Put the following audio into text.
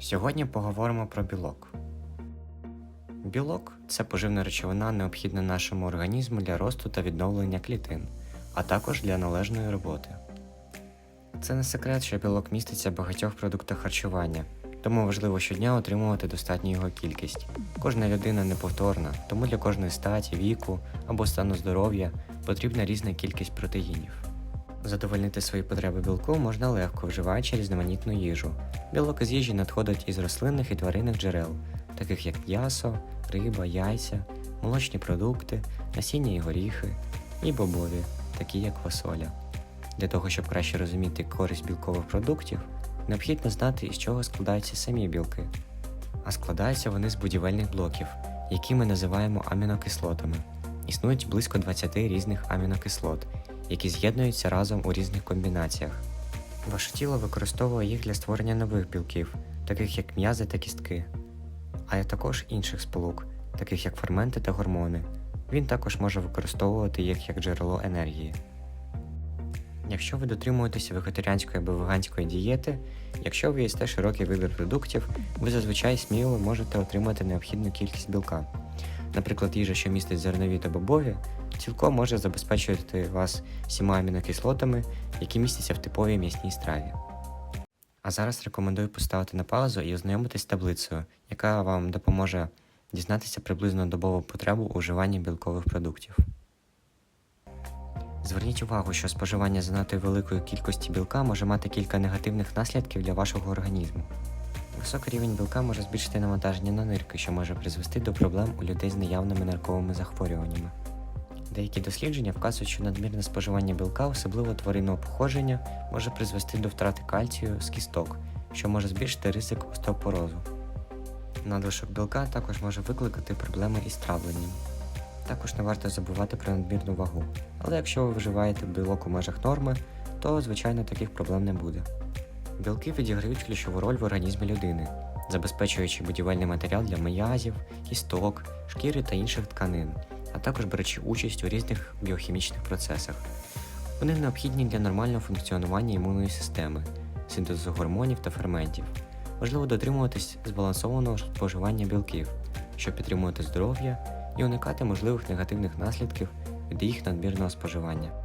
Сьогодні поговоримо про білок. Білок це поживна речовина, необхідна нашому організму для росту та відновлення клітин, а також для належної роботи. Це не секрет, що білок міститься в багатьох продуктах харчування, тому важливо щодня отримувати достатню його кількість. Кожна людина неповторна, тому для кожної статі, віку або стану здоров'я потрібна різна кількість протеїнів. Задовольнити свої потреби білку можна легко, вживаючи різноманітну їжу. Білок із їжі надходить із рослинних і тваринних джерел, таких як м'ясо, риба, яйця, молочні продукти, насіння і горіхи, і бобові, такі як фасоля. Для того, щоб краще розуміти користь білкових продуктів, необхідно знати, із чого складаються самі білки. А складаються вони з будівельних блоків, які ми називаємо амінокислотами. Існують близько 20 різних амінокислот, які з'єднуються разом у різних комбінаціях. Ваше тіло використовує їх для створення нових білків, таких як м'язи та кістки, а також інших сполук, таких як ферменти та гормони. Він також може використовувати їх як джерело енергії. Якщо ви дотримуєтеся вегетаріанської або веганської дієти, якщо ви їсте широкий вибір продуктів, ви зазвичай сміло можете отримати необхідну кількість білка. Наприклад, їжа, що містить зернові та бобові, цілком може забезпечувати вас всіма амінокислотами, які містяться в типовій м'ясній страві. А зараз рекомендую поставити на паузу і ознайомитись з таблицею, яка вам допоможе дізнатися приблизно добову потребу у вживанні білкових продуктів. Зверніть увагу, що споживання занадто великої кількості білка може мати кілька негативних наслідків для вашого організму. Високий рівень білка може збільшити навантаження на нирки, що може призвести до проблем у людей з наявними нарковими захворюваннями. Деякі дослідження вказують, що надмірне споживання білка, особливо тваринного походження, може призвести до втрати кальцію з кісток, що може збільшити ризик остеопорозу. Надлишок білка також може викликати проблеми із травленням. Також не варто забувати про надмірну вагу, але якщо ви вживаєте білок у межах норми, то звичайно таких проблем не буде. Білки відіграють ключову роль в організмі людини, забезпечуючи будівельний матеріал для м'язів, кісток, шкіри та інших тканин, також беручи участь у різних біохімічних процесах. Вони необхідні для нормального функціонування імунної системи, синтезу гормонів та ферментів. Важливо дотримуватись збалансованого споживання білків, щоб підтримувати здоров'я і уникати можливих негативних наслідків від їх надмірного споживання.